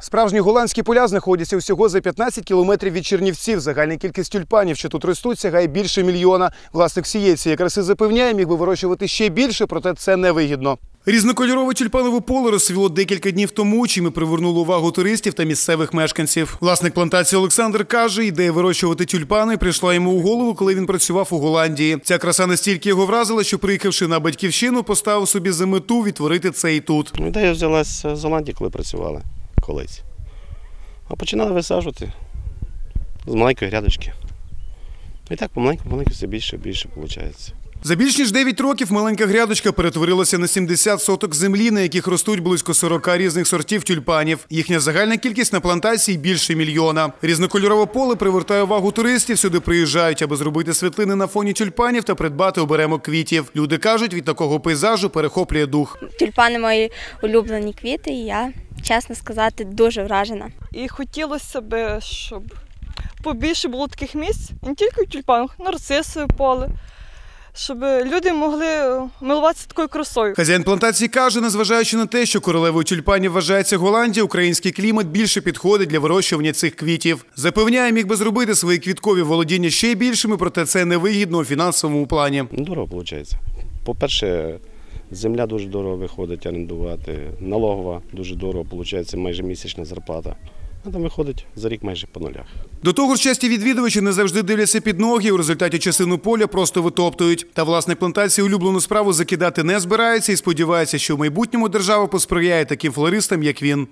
Справжні голландські поля знаходяться усього за 15 кілометрів від Чернівців. Загальна кількість тюльпанів, що тут ростуть, сягає більше мільйона. Власник всієї цієї краси запевняє, міг би вирощувати ще більше, проте це невигідно. Різнокольорове тюльпанове поле розцвіло декілька днів тому, чим і привернуло увагу туристів та місцевих мешканців. Власник плантації Олександр каже, ідея вирощувати тюльпани прийшла йому у голову, коли він працював у Голландії. Ця краса настільки його вразила, що приїхавши на батьківщину, поставив собі за мету відтворити це і тут. Ідея взялася з Голландії, коли працювали колись. А починали висаджувати з маленької грядочки. І так помаленьку-помаленьку все більше і більше виходить. За більш ніж 9 років маленька грядочка перетворилася на 70 соток землі, на яких ростуть близько 40 різних сортів тюльпанів. Їхня загальна кількість на плантації більше мільйона. Різнокольорове поле привертає увагу туристів. Сюди приїжджають, аби зробити світлини на фоні тюльпанів та придбати оберемок квітів. Люди кажуть, від такого пейзажу перехоплює дух. Тюльпани мої улюблені квіти, і я, чесно сказати, дуже вражена. І хотілося б, щоб побільше було таких місць, не тільки в тюльпанах, нарцисове поле, щоб люди могли милуватися такою красою. Хазяїн плантації каже, незважаючи на те, що королевою тюльпанів вважається Голландія, український клімат більше підходить для вирощування цих квітів. Запевняє, міг би зробити свої квіткові володіння ще й більшими, проте це невигідно у фінансовому плані. Ну, Дорого виходить. По-перше, земля дуже дорого виходить орендувати, налогова дуже дорого, виходить майже місячна зарплата. А там виходить за рік майже по нулях. До того ж, часті відвідувачі не завжди дивляться під ноги. У результаті частину поля просто витоптують. Та власник плантації улюблену справу закидати не збирається і сподівається, що в майбутньому держава посприяє таким флористам, як він.